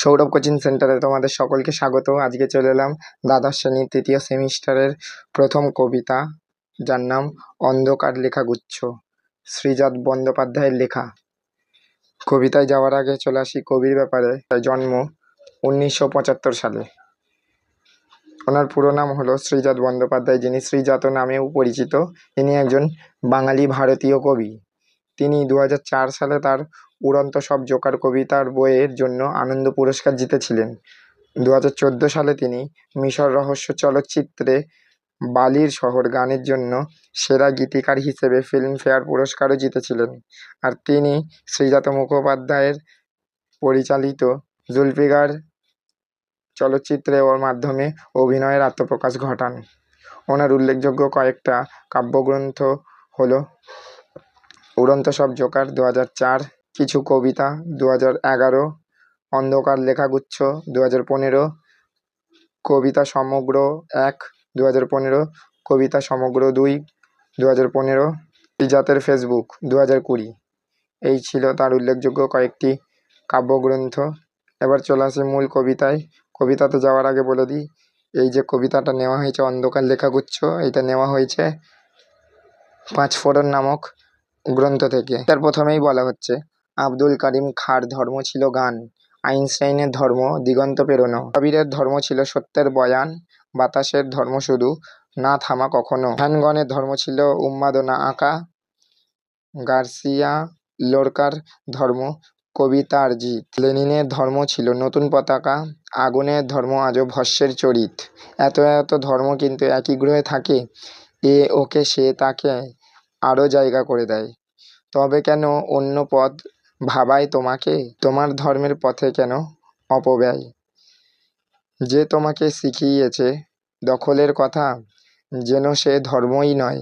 Sourav coaching সেন্টারে তোমাদের সকলকে স্বাগত আজকে চলে এলাম দ্বাদশ শ্রেণির তৃতীয় সেমিস্টারের প্রথম কবিতা, যার নাম অন্ধকার লেখাগুচ্ছ, শ্রীজাত বন্দ্যোপাধ্যায়ের লেখা। কবিতায় যাওয়ার আগে চলে আসি কবির ব্যাপারে। তার জন্ম উনিশশো পঁচাত্তর সালে। ওনার পুরো নাম হলো শ্রীজাত বন্দ্যোপাধ্যায়, যিনি শ্রীজাত নামেও পরিচিত। তিনি একজন বাঙালি ভারতীয় কবি। তিনি দু হাজার চার সালে তার উড়ন্ত সব জোকার কবিতার বইয়ের জন্য আনন্দ পুরস্কার জিতেছিলেন। দু হাজার চোদ্দ সালে তিনি মিশর রহস্য চলচ্চিত্রে বালির শহর গানের জন্য সেরা গীতিকার হিসেবে ফিল্মফেয়ার পুরস্কারও জিতেছিলেন আর তিনি শ্রীজাত মুখোপাধ্যায়ের পরিচালিত জুলফিকার চলচ্চিত্রে ওর মাধ্যমে অভিনয়ের আত্মপ্রকাশ ঘটান। ওনার উল্লেখযোগ্য কয়েকটা কাব্যগ্রন্থ হলো উড়ন্ত সব জোকার দু হাজার চার কিছু কবিতা দু হাজার এগারো, অন্ধকার লেখাগুচ্ছ দু হাজার পনেরো, কবিতা সমগ্র এক দু হাজার পনেরো, কবিতা সমগ্র দুই দু হাজার পনেরো ইজাতের ফেসবুক দু হাজার কুড়ি। এই ছিল তার উল্লেখযোগ্য কয়েকটি কাব্যগ্রন্থ। এবার চলে আসি মূল কবিতায়। কবিতাতে যাওয়ার আগে বলে দিই, এই যে কবিতাটা নেওয়া হয়েছে, অন্ধকার লেখাগুচ্ছ, এটা নেওয়া হয়েছে পাঁচফোড়ন নামক গ্রন্থ থেকে। তার প্রথমেই বলা হচ্ছে আব্দুল কারিম খাঁর ধর্ম ছিল গান। আইনস্টাইনের ধর্ম দিগন্ত পেরোনো। কবিরের ধর্ম ছিল সত্যের বয়ান, বাতাসের ধর্ম শুধু, না থামা কখনো। ভ্যানগনের ধর্ম ছিল উন্মাদনা আঁকা। গার্সিয়া লোরকার ধর্ম, কবিতার জিত। লেনিনের ধর্ম ছিল নতুন পতাকা। আগুনের ধর্ম আজও ভস্যের চরিত। এত এত ধর্ম কিন্তু একই গ্রহে থাকে। এ ওকে সে তাকে আরও জায়গা করে দেয়। তবে কেন অন্য পথ ভাবায় তোমাকে? তোমার ধর্মের পথে কেন অপব্যয়? যে তোমাকে শিখিয়েছে দখলের কথা, যেন সে ধর্মই নয়,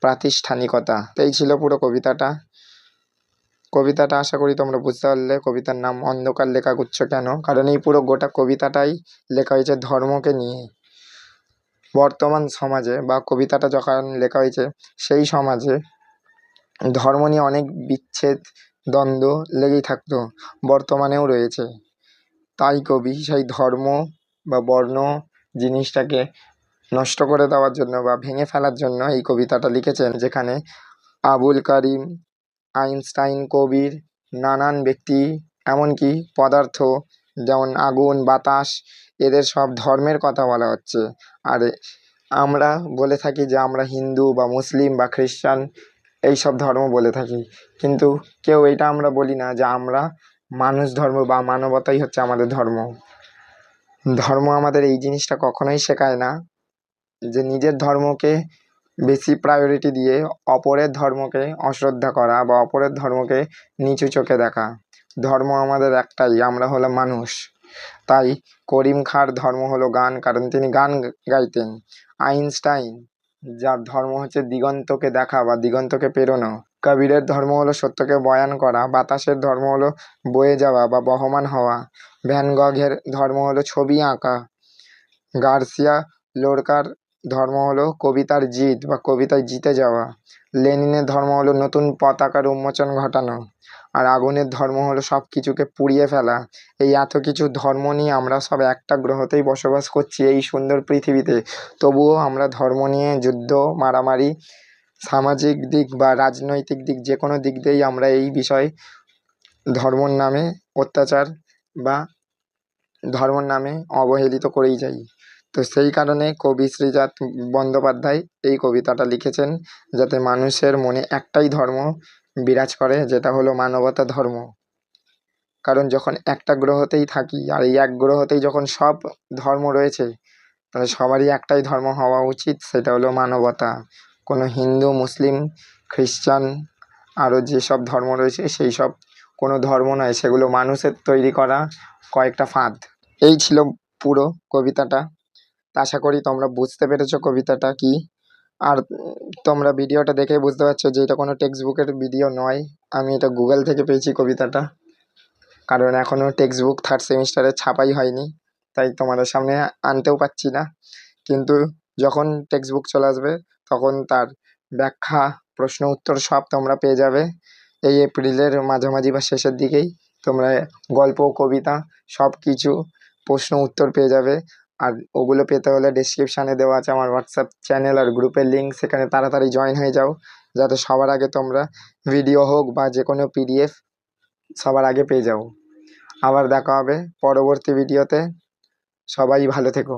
প্রাতিষ্ঠানিকতা। এই ছিল পুরো কবিতাটা। কবিতাটা আশা করি তোমরা বুঝতে পারলে। কবিতার নাম অন্ধকার লেখাগুচ্ছ কেন? কারণ এই পুরো গোটা কবিতাটাই লেখা হয়েছে ধর্মকে নিয়ে। বর্তমান সমাজে বা কবিতাটা যখন লেখা হয়েছে, সেই সমাজে ধর্ম নিয়ে অনেক বিচ্ছেদ দ্বন্দ্ব লেগেই থাকতো, বর্তমানেও রয়েছে। তাই কবি সেই ধর্ম বা বর্ণ জিনিসটাকে নষ্ট করে দেওয়ার জন্য বা ভেঙে ফেলার জন্য এই কবিতাটা লিখেছেন, যেখানে আবুল কারিম, আইনস্টাইন কবির নানান ব্যক্তি, এমনকি পদার্থ যেমন আগুন, বাতাস, এদের সব ধর্মের কথা বলা হচ্ছে। আর আমরা বলে থাকি যে আমরা হিন্দু বা মুসলিম বা খ্রিস্টান এই সব ধর্ম বলে থাকি। কিন্তু কেউ এটা আমরা বলি না যে আমরা মানুষ ধর্ম বা মানবতাই হচ্ছে আমাদের ধর্ম। ধর্ম আমাদের এই জিনিসটা কখনোই শেখায় না যে নিজের ধর্মকে বেশি প্রায়োরিটি দিয়ে অপরের ধর্মকে অশ্রদ্ধা করা বা অপরের ধর্মকে নিচু চোখে দেখা। ধর্ম আমাদের একটাই, আমরা হলাম মানুষ। তাই করিম খাঁর ধর্ম হলো গান, কারণ তিনি গান গাইতেন। আইনস্টাইন যার ধর্ম হচ্ছে দিগন্তকে দেখা বা দিগন্তকে পেরোনো কবিরের ধর্ম হলো সত্যকে বয়ান করা, বাতাসের ধর্ম হলো বয়ে যাওয়া বা বহমান হওয়া। ভ্যান গঘের ধর্ম হলো ছবি আঁকা। গার্সিয়া লোরকার ধর্ম হলো কবিতার জিত বা কবিতায় জিতে যাওয়া। লেনিনের ধর্ম হলো নতুন পতাকার উন্মোচন ঘটানো। আর আগুনের ধর্ম হলো সব কিছুকে পুড়িয়ে ফেলা। এই এত কিছু ধর্ম নিয়ে আমরা সব একটা গ্রহতেই বসবাস করছি এই সুন্দর পৃথিবীতে। তবুও আমরা ধর্ম নিয়ে যুদ্ধ, মারামারি, সামাজিক দিক বা রাজনৈতিক দিক যে কোনো দিক দিয়েই আমরা এই বিষয় ধর্মর নামে অত্যাচার বা ধর্মর নামে অবহেলিত করেই যাই। তো সেই কারণে কবি শ্রীজাত বন্দ্যোপাধ্যায় এই কবিতাটা লিখেছেন যাতে মানুষের মনে একটাই ধর্ম বিরাজ করে, যেটা হলো মানবতা ধর্ম। কারণ যখন একটা গ্রহতেই থাকি আর এই এক গ্রহতেই যখন সব ধর্ম রয়েছে, তাহলে সবারই একটাই ধর্ম হওয়া উচিত, সেটা হলো মানবতা। কোনো হিন্দু, মুসলিম, খ্রিস্টান আরও যেসব ধর্ম রয়েছে, সেই সব কোনো ধর্ম নয়, সেগুলো মানুষের তৈরি করা কয়েকটা ফাঁদ। এই ছিল পুরো কবিতাটা। আশা করি তোমরা বুঝতে পেরেছ কবিতাটা কি। আর তোমরা ভিডিওটা দেখে বুঝতে পারছ যে এটা কোনো টেক্সট বুকের ভিডিও নয়। আমি এটা গুগল থেকে পেয়েছি কবিতাটা। কারণ এখনও টেক্সট বুক থার্ড সেমিস্টারে ছাপাই হয়নি। তাই তোমাদের সামনে আনতেও পারছি না। কিন্তু যখন টেক্সট বুক চলে আসবে, তখন তার ব্যাখ্যা, প্রশ্ন, উত্তর সব তোমরা পেয়ে যাবে। এই এপ্রিলের মাঝামাঝি বা শেষের দিকেই তোমরা গল্প, কবিতা সব কিছু প্রশ্ন, উত্তর পেয়ে যাবে। আর ওগুলো পেতে হলে ডিসক্রিপশানে দেওয়া আছে আমার হোয়াটসঅ্যাপ চ্যানেল আর গ্রুপের লিঙ্ক সেখানে তাড়াতাড়ি জয়েন হয়ে যাও। যাতে সবার আগে তোমরা ভিডিও হোক বা যে কোনো পিডিএফ সবার আগে পেয়ে যাও। আবার দেখা হবে পরবর্তী ভিডিওতে সবাই ভালো থেকো।